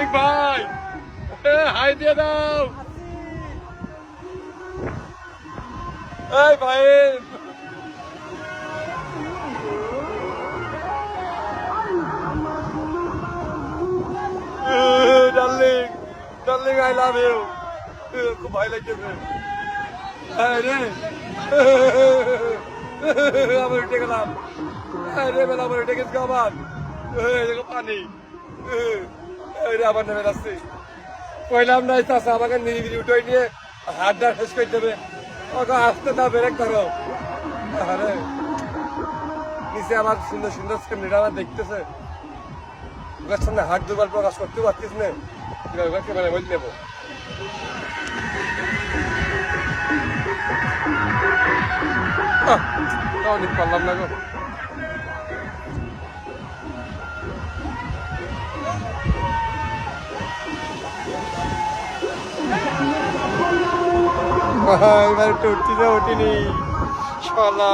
আশিক ভাই। হাই দিয়ে দাও। এই ভাই darling darling I love you খুব ভালো লাগতেছে। আরে আবার উঠে গেলাম। আরে বেলা, আবার উঠে গেছে আবার। দেখো পানি। আরে আবার নেমে যাচ্ছি কইলাম নাই চাষা আমাকে নিরিবিলি উঠে নিয়ে হাতটা শেষ করে দেবে। ওকে আসতে না ব্রেক ধরো। আরে নিচে আমার সুন্দর সুন্দর স্ক্রিনটা আমার দেখতেছে। ওর সামনে হাত দুবার প্রকাশ করতে পারতিস না। এবার বলে আহ, তাও পারলাম না গো। এবার একটু তো উঠিনি শালা।